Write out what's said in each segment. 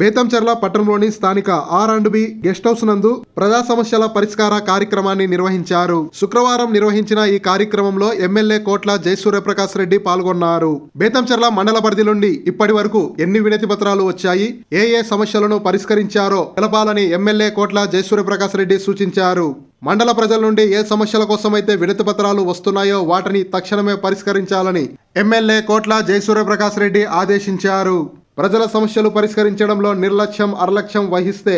బేతంచెర్ల పట్టణంలోని స్థానిక R and B guest house నందు ప్రజా సమస్యల పరిష్కార కార్యక్రమాన్ని నిర్వహించారు. శుక్రవారం నిర్వహించిన ఈ కార్యక్రమంలో ఎమ్మెల్యే కోట్ల జయసూర్యప్రకాశ్ రెడ్డి పాల్గొన్నారు. బేతంచెర్ల మండల పరిధి నుండి ఇప్పటి వరకు ఎన్ని వినతి పత్రాలు వచ్చాయి ఏ ఏ సమస్యలను పరిష్కరించారో తెలపాలని ఎమ్మెల్యే కోట్ల జయసూర్యప్రకాశ్ రెడ్డి సూచించారు. మండల ప్రజల నుండి ఏ సమస్యల కోసమైతే వినతి పత్రాలు వస్తున్నాయో వాటిని తక్షణమే పరిష్కరించాలని ఎమ్మెల్యే కోట్ల జయసూర్యప్రకాశ్ రెడ్డి ఆదేశించారు. ప్రజల సమస్యలు పరిష్కరించడంలో నిర్లక్ష్యం అర్లక్ష్యం వహిస్తే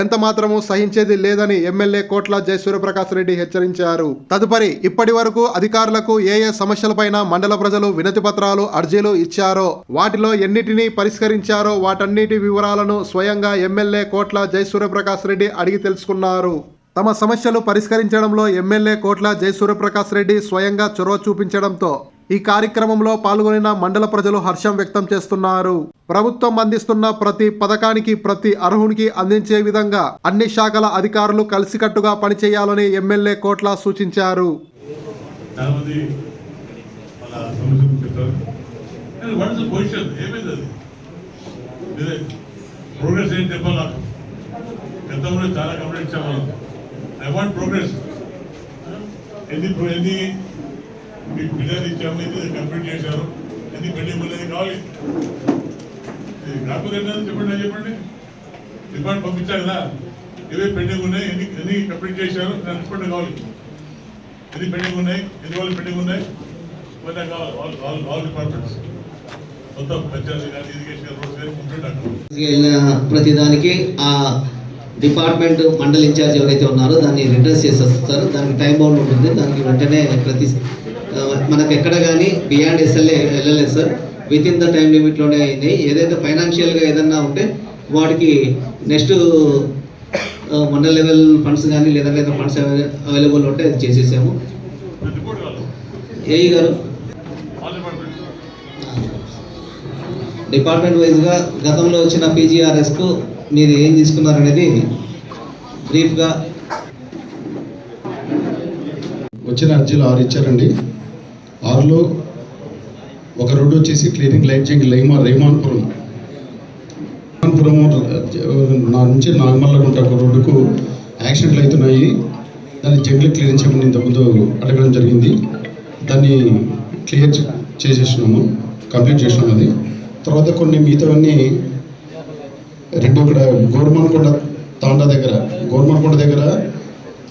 ఎంత మాత్రమూ సహించేది లేదని ఎమ్మెల్యే కోట్ల జయసూర్యప్రకాశ్ రెడ్డి హెచ్చరించారు. తదుపరి ఇప్పటి వరకు అధికారులకు ఏ ఏ సమస్యలపైన మండల ప్రజలు వినతి పత్రాలు అర్జీలు ఇచ్చారో వాటిలో ఎన్నిటిని పరిష్కరించారో వాటన్నిటి వివరాలను స్వయంగా ఎమ్మెల్యే కోట్ల జయసూర్యప్రకాశ్ రెడ్డి అడిగి తెలుసుకున్నారు. తమ సమస్యలు పరిష్కరించడంలో ఎమ్మెల్యే కోట్ల జయసూర్యప్రకాశ్ రెడ్డి స్వయంగా చొరవ చూపించడంతో ఈ కార్యక్రమంలో పాల్గొనిన మండల ప్రజలు హర్షం వ్యక్తం చేస్తున్నారు. ప్రభుత్వం అందిస్తున్న ప్రతి పథకానికి ప్రతి అర్హునికి అందించే విధంగా అన్ని శాఖల అధికారులు కలిసికట్టుగా పనిచేయాలని ఎమ్మెల్యే కోట్ల సూచించారు. ప్రోగ్రెస్ ఏం చెప్పాలి? నాకు గతంలో చాలా కంప్లైంట్ ఇచ్చాము ఐ వాంట్ ప్రోగ్రెస్ ఎన్ని ఎన్ని మీకు బిల్లు ఇచ్చామని కంప్లీట్ చేశారు అది పెళ్ళి ఉన్నది కావాలి? కాకపోతే ఏంటంటే చెప్పండి చెప్పండి. రిమాండ్ పంపించా కదా. ఇవే పెండింగ్ ఉన్నాయి ఎన్ని ఎన్ని కంప్లీట్ చేశారు నాకు రిపోర్ట్ కావాలి. ఎన్ని పెండింగ్ ఉన్నాయి ఎన్ని వాళ్ళు పెండింగ్ ఉన్నాయి? ఇవన్నీ కావాలి ఆల్ ఆల్ ఆల్ డిపార్ట్మెంట్స్ మొత్తం పంచాయతీ కానీ ఇరిగేషన్ రోడ్స్ కానీ కంప్లీట్ వెళ్ళిన ప్రతిదానికి ఆ డిపార్ట్మెంట్ మండల్ ఇన్ఛార్జ్ ఎవరైతే ఉన్నారో దాన్ని రిడ్రెస్ చేసేస్తారు. దానికి టైం బౌండ్ ఉంటుంది. దానికి వెంటనే ప్రతి మనకు ఎక్కడ కానీ బియాండ్ ఎస్ఎల్ఏ వెళ్ళలేదు sir with in the time లిమిట్లోనే అయింది. ఏదైతే ఫైనాన్షియల్గా ఏదన్నా ఉంటే వాడికి నెక్స్ట్ మండల్ లెవెల్ ఫండ్స్ కానీ లేదంటే ఏదైనా ఫండ్స్ అవైలబుల్ ఉంటే అది చేసేసాము. ఏఈ గారు? డిపార్ట్మెంట్ వైజ్గా గతంలో వచ్చిన పీజీఆర్ఎస్కు మీరు ఏం తీసుకున్నారనేది బ్రీఫ్గా వచ్చిన అర్జీలు ఆరు ఇచ్చారండి. ఆరులో ఒక రోడ్డు వచ్చేసి క్లీనింగ్ లైట్ చెంగి లైమా రేమాన్పురం రేమాన్పురం నా నుంచి నాగమల్లగుంట ఒక రోడ్డుకు యాక్సిడెంట్లు అవుతున్నాయి. దాన్ని జంగ్లీ క్లియర్ చేయమని ఇంతకుముందు అడగడం జరిగింది. దాన్ని క్లియర్ చేసేసినాము. కంప్లీట్ చేసినాము అది. తర్వాత కొన్ని మిగతావన్నీ రెండు ఇక్కడ గోర్మన్కొండ తాండా దగ్గర గోర్మన్కొండ దగ్గర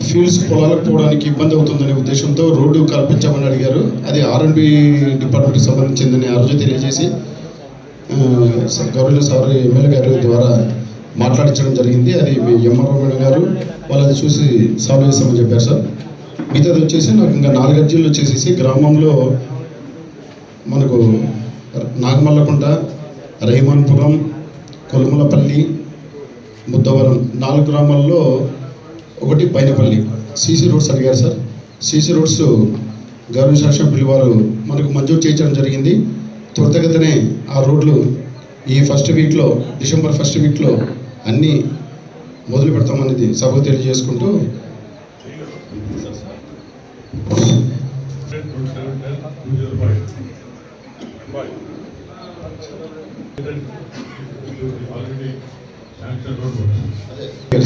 ఫీల్డ్స్ పొలాలకు పోవడానికి ఇబ్బంది అవుతుందనే ఉద్దేశంతో రోడ్డు కల్పించామని అడిగారు. అది ఆర్ఎండ్బి డిపార్ట్మెంట్కి సంబంధించిందని ఆ రోజు తెలియజేసి ఆ, గౌరవ సార్ ఎమ్మెల్యే గారి ద్వారా మాట్లాడించడం జరిగింది. అది మీ ఎంఆర్ఓ మేడం గారు వాళ్ళు అది చూసి సాల్వ్ చేస్తామని చెప్పారు సార్. మిగతాది వచ్చేసి నాకు ఇంకా నాలుగు అర్జీలు వచ్చేసేసి గ్రామంలో మనకు నాగమల్లకుంట రహిమాన్పురం కొలుమలపల్లి ముద్దవరం నాలుగు గ్రామాల్లో ఒకటి పైనపల్లి సీసీ రోడ్స్ అడిగారు సార్. సీసీ రోడ్స్ గవర్నమెంట్ శాసనసభ్యులు వారు మనకు మంజూరు చేయించడం జరిగింది. త్వరితగతినే ఆ రోడ్లు ఈ ఫస్ట్ వీక్లో డిసెంబర్ ఫస్ట్ వీక్లో అన్నీ మొదలు పెడతామనేది సభకు తెలియజేసుకుంటూ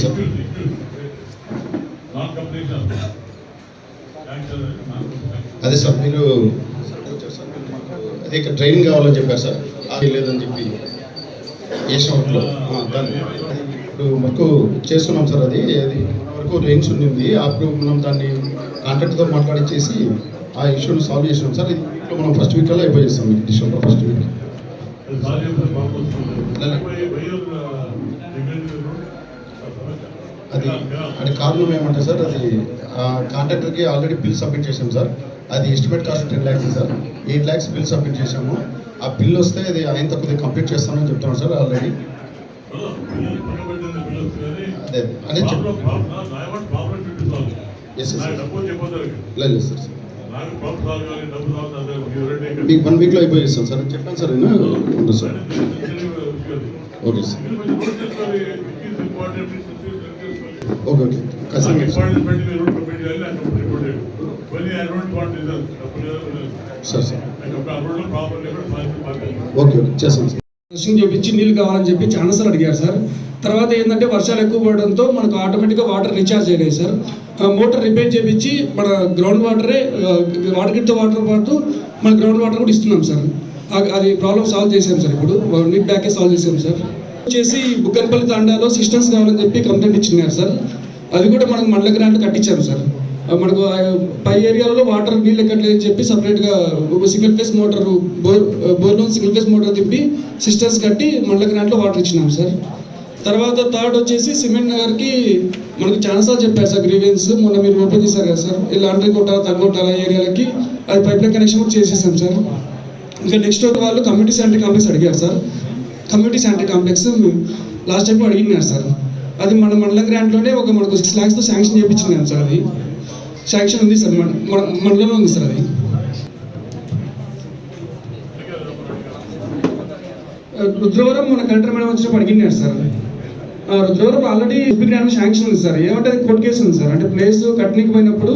సార్ అదే సార్ మీరు అదే ఇక్కడ ట్రైనింగ్ కావాలని చెప్పారు సార్. అది లేదని చెప్పి చేసినప్పుడు దాన్ని. ఇప్పుడు మాకు చేస్తున్నాం సార్ అది. అది వరకు రేంజ్ ఉండింది అప్పుడు మనం దాన్ని కాంట్రాక్ట్తో మాట్లాడిచ్చేసి ఆ ఇష్యూని సాల్వ్ చేసినాం సార్. ఇప్పుడు మనం ఫస్ట్ వీక్ కల్లా అయిపోయి చేస్తాం డిసెంబర్ ఫస్ట్ వీక్ అది సాల్వ్ చేస్తే బాగుంటుంది అలాగే. పోయి- పోయి ఉన్న డిగ్రీ అది అది కారణం ఏమంటే సార్ అది ఆ కాంట్రాక్టర్కి ఆల్రెడీ బిల్ సబ్మిట్ చేసాం సార్. అది estimate cost ten lakhs sir. Eight lakhs bill submit చేసాము ఆ బిల్ వస్తే అది ఆయన కొద్దిగా కంప్లీట్ చేస్తామని చెప్తున్నాను సార్ ఆల్రెడీ. అదే అదే లేదు లేదు సార్ మీకు వన్ వీక్లో అయిపోయి సార్. చెప్పాను సార్ నేను sir. Okay sir. Okay okay sir sir okay sir చేపించి నీళ్ళు కావాలని చెప్పి చాలాసార్లు అడిగారు సార్ తర్వాత ఏంటంటే వర్షాలు ఎక్కువ పడడంతో మనకు ఆటోమేటిక్గా వాటర్ రీఛార్జ్ అయినాయి సార్ ఆ మోటార్ రిపేర్ చేపించి మన గ్రౌండ్ వాటరే వాటర్ గిట్తో వాటర్ పాటు మన గ్రౌండ్ వాటర్ కూడా ఇస్తున్నాం సార్ అది ప్రాబ్లం సాల్వ్ చేసాం సార్ ఇప్పుడు. నీట్ బ్యాకే సాల్వ్ చేసాం సార్ వచ్చేసి బుక్కన్పల్లి తాండాలో సిస్టమ్స్ కావాలని చెప్పి కంప్లైంట్ ఇచ్చినారు సార్. అది కూడా మనకు మండల గ్రాంట్ కట్టించాము సార్. మనకు పై ఏరియాలో వాటర్ నీళ్ళు ఎక్కట్లేదని చెప్పి సపరేట్గా సింగిల్ ఫేస్ మోటార్ బోర్ బోర్లో సింగిల్ ఫేస్ మోటార్ తిప్పి సిస్టమ్స్ కట్టి మండల గ్రాంట్లో వాటర్ ఇచ్చినాం సార్. తర్వాత థర్డ్ వచ్చేసి సిమెంట్ నగర్కి మనకు చాలాసార్లు చెప్పారు సార్ గ్రీవెన్స్. మొన్న మీరు ఓపెన్ చేశారు కదా సార్. ఇలా అండ్రీ కొట్టాల తగ్గొట్టాల ఏరియాలకి అది పైప్ లైన్ కనెక్షన్ కూడా చేసేసాం సార్. ఇంకా నెక్స్ట్ వాళ్ళు కమ్యూనిటీ సెంటర్ కాంప్లెక్స్ అడిగారు sir. Community sanitary complex last time అడిగినారు సార్. అది మన మండల గ్రాంట్లోనే ఒక మనకు సిక్స్ ల్యాక్స్తో శాంక్షన్ చేయించినాం సార్ అది. శాంక్షన్ ఉంది సార్ మన మండలంలో ఉంది సార్ అది. రుద్రవరం మన కలెక్టర్ మేడం వచ్చినప్పుడు అడిగినారు సార్. ఆ, రుద్రవరం ఆల్రెడీ గ్రాండ్ శాంక్షన్ ఉంది సార్. ఏమంటే అది కోర్టు కేసు ఉంది సార్. అంటే ప్లేస్ కట్టనికి పోయినప్పుడు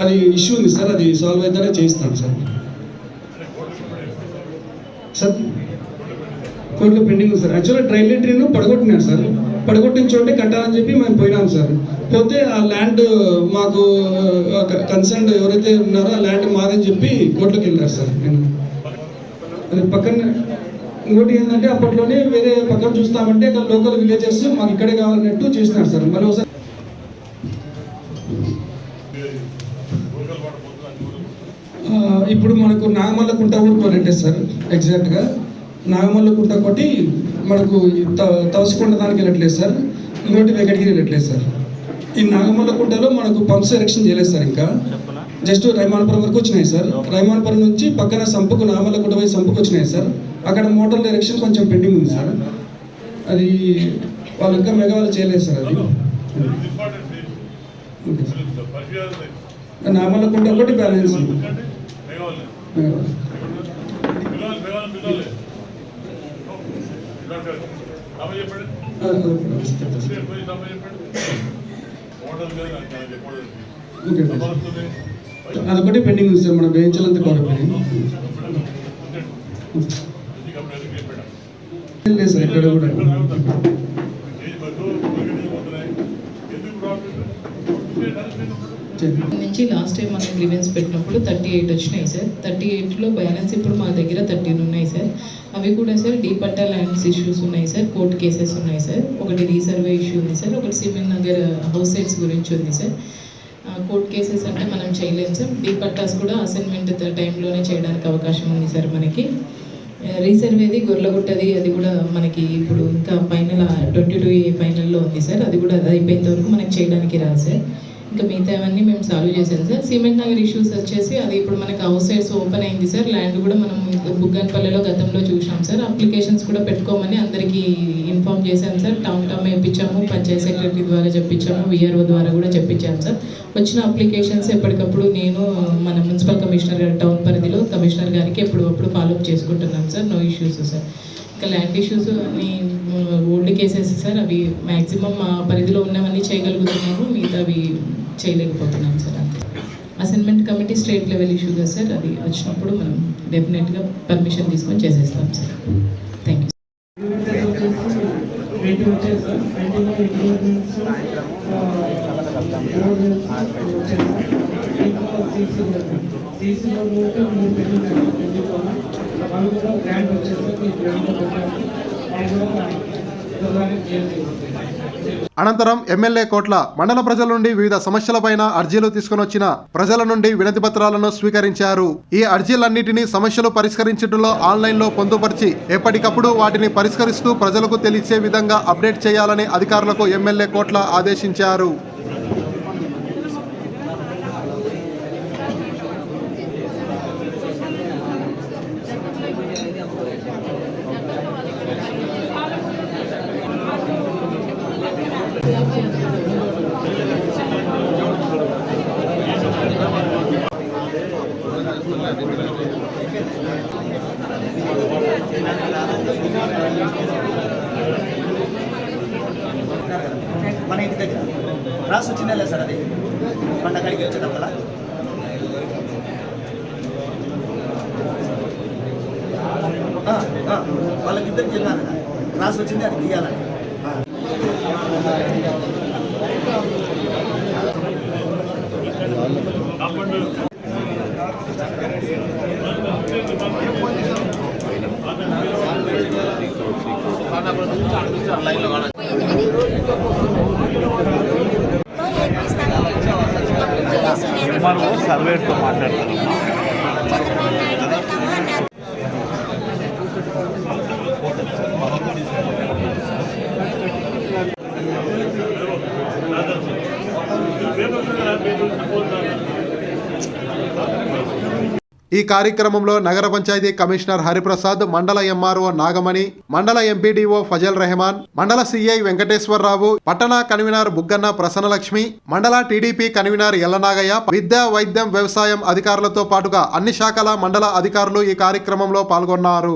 అది ఇష్యూ ఉంది సార్. అది సాల్వ్ అయితేనే చేయిస్తాం సార్. సార్ కోర్టులో పెండింగ్ ఉంది సార్. యాక్చువల్గా ట్రైల్ ఎంట్రీను పడగొట్టినారు సార్. పడగొట్టిన చోటే కట్టాలని చెప్పి మేము పోయినాం సార్. పోతే ఆ ల్యాండ్ మాకు కన్సర్న్ ఎవరైతే ఉన్నారో ఆ ల్యాండ్ మాదని చెప్పి కోర్టులోకి వెళ్ళారు సార్ నేను. అది పక్కన ఇంకోటి ఏంటంటే అప్పట్లోనే వేరే పక్కన చూస్తామంటే అక్కడ లోకల్ విలేజెస్ మాకు ఇక్కడే కావాలన్నట్టు చేసినారు సార్. మళ్ళీ ఒకసారి ఇప్పుడు మనకు నాగమల్ల కుంట ఊరు రెంటే సార్? ఎగ్జాక్ట్గా నాగమల్ల కుంట కొట్టి మనకు తవసకొండ దానికి వెళ్ళట్లేదు సార్. ఇంకోటి వెంకటగిరి వెళ్ళట్లేదు సార్. ఈ నాగమల్ల కుంటలో మనకు పంప్స్ ఎరెక్షన్ చేయలేదు సార్ ఇంకా. జస్ట్ రైమానపురం వరకు వచ్చినాయి సార్. రైమానపురం నుంచి పక్కన సంపుకు నాగమల్ల కుంట పోయి సంపుకు వచ్చినాయి సార్. అక్కడ మోటార్ ఎరెక్షన్ కొంచెం పెండింగ్ ఉంది సార్. అది వాళ్ళు ఇంకా మెగావాళ్ళు చేయలేదు సార్ అది. నాగమల్ల కుంట ఒకటి బ్యాలెన్స్ మేఘాలు మెగావాల్. పిల్లలు మేఘాలు పిల్లలే అమ్మ చెప్పండి ఆ, అదొకటి చెప్తా సార్. పోయి అమ్మ చెప్పండి మోడల్ లేదు నాకు నాకు చెప్పకూడదు. ఓకే అమ్మ సార్. వస్తుంది. అదొకటి పెండింగ్ ఉంది సార్ మన వేయించాలంత కోరపోయింది? లేదు సార్ ఇక్కడ కూడా నుంచి లాస్ట్ టైం మనం గ్రీవెన్స్ పెట్టినప్పుడు థర్టీ ఎయిట్ వచ్చినాయి సార్ థర్టీ ఎయిట్లో బ్యాలెన్స్ ఇప్పుడు మా దగ్గర థర్టీన్ ఉన్నాయి సార్ అవి కూడా sir D patta lands issues ఉన్నాయి సార్ కోర్ట్ కేసెస్ ఉన్నాయి సార్ ఒకటి రీసర్వే ఇష్యూ ఉంది సార్ ఒకటి సిమెంట్ నగర్ హౌస్ సైట్స్ గురించి ఉంది సార్ కోర్ట్ కేసెస్ అంటే మనం చేయలేం సార్ డీ పట్టాస్ కూడా అసైన్మెంట్ టైంలోనే చేయడానికి అవకాశం ఉంది సార్ మనకి. రీసర్వేది గొర్రెగుట్టది అది కూడా మనకి ఇప్పుడు ఇంకా ఫైనల్ ట్వంటీ టూ ఏ ఫైనల్లో ఉంది సార్ అది కూడా అది అయిపోయేంత వరకు మనకి చేయడానికి రాదు సార్ ఇంకా మిగతావన్నీ మేము సాల్వ్ చేసాం సార్. సిమెంట్ నగర్ ఇష్యూస్ వచ్చేసి అది ఇప్పుడు మనకి హౌస్ సైడ్స్ ఓపెన్ అయింది సార్. ల్యాండ్ కూడా మనం బుగ్గన్పల్లిలో గతంలో చూసాం సార్. అప్లికేషన్స్ కూడా పెట్టుకోమని అందరికీ ఇన్ఫామ్ చేశాం సార్. టౌన్ టౌన్ వేయించాము పంచాయత్ సెక్రటరీ ద్వారా చెప్పించాము విఆర్ఓ ద్వారా కూడా చెప్పించాము సార్. వచ్చిన అప్లికేషన్స్ ఎప్పటికప్పుడు నేను మన మున్సిపల్ కమిషనర్ గారి టౌన్ పరిధిలో కమిషనర్ గారికి ఎప్పుడప్పుడు ఫాలోఅప్ చేసుకుంటున్నాం సార్. No issues sir. ఇంకా ల్యాండ్ ఇష్యూస్ అని ఓల్డ్ కేసెస్ సార్. అవి మ్యాక్సిమం మా పరిధిలో ఉన్నవన్నీ చేయగలుగుతాం చేయలేకపోతున్నాం సార్ అంతే. Assignment committee state level issue కదా సార్ అది వచ్చినప్పుడు మనం డెఫినెట్గా పర్మిషన్ తీసుకొని చేసేస్తాం సార్. థ్యాంక్ యూ అనంతరం ఎమ్మెల్యే కోట్ల మండల ప్రజల నుండి వివిధ సమస్యలపైన అర్జీలు తీసుకుని ప్రజల నుండి వినతి పత్రాలను స్వీకరించారు. ఈ అర్జీలన్నిటినీ సమస్యలు పరిష్కరించడంలో ఆన్లైన్లో పొందుపరిచి ఎప్పటికప్పుడు వాటిని పరిష్కరిస్తూ ప్రజలకు తెలిసే విధంగా అప్డేట్ చేయాలని అధికారులకు ఎమ్మెల్యే కోట్ల ఆదేశించారు. రాసి వచ్చిందా సార్ అది. పంట కడిగి వచ్చేటప్పుడు వాళ్ళకిద్దరికి వెళ్ళాను క్రాస్ వచ్చింది అది embargo, saber tomar la ఈ కార్యక్రమంలో నగర పంచాయతీ కమిషనర్ హరిప్రసాద్ మండల ఎంఆర్ఓ నాగమణి మండల ఎంపీడీఓ ఫజల్ రెహమాన్ మండల సిఐ వెంకటేశ్వరరావు పట్టణ కన్వీనర్ బుగ్గన్న ప్రసన్నలక్ష్మి మండల టీడీపీ కన్వీనర్ ఎల్లనాగయ్య విద్యా వైద్యం వ్యవసాయం అధికారులతో పాటుగా అన్ని శాఖల మండల అధికారులు ఈ కార్యక్రమంలో పాల్గొన్నారు.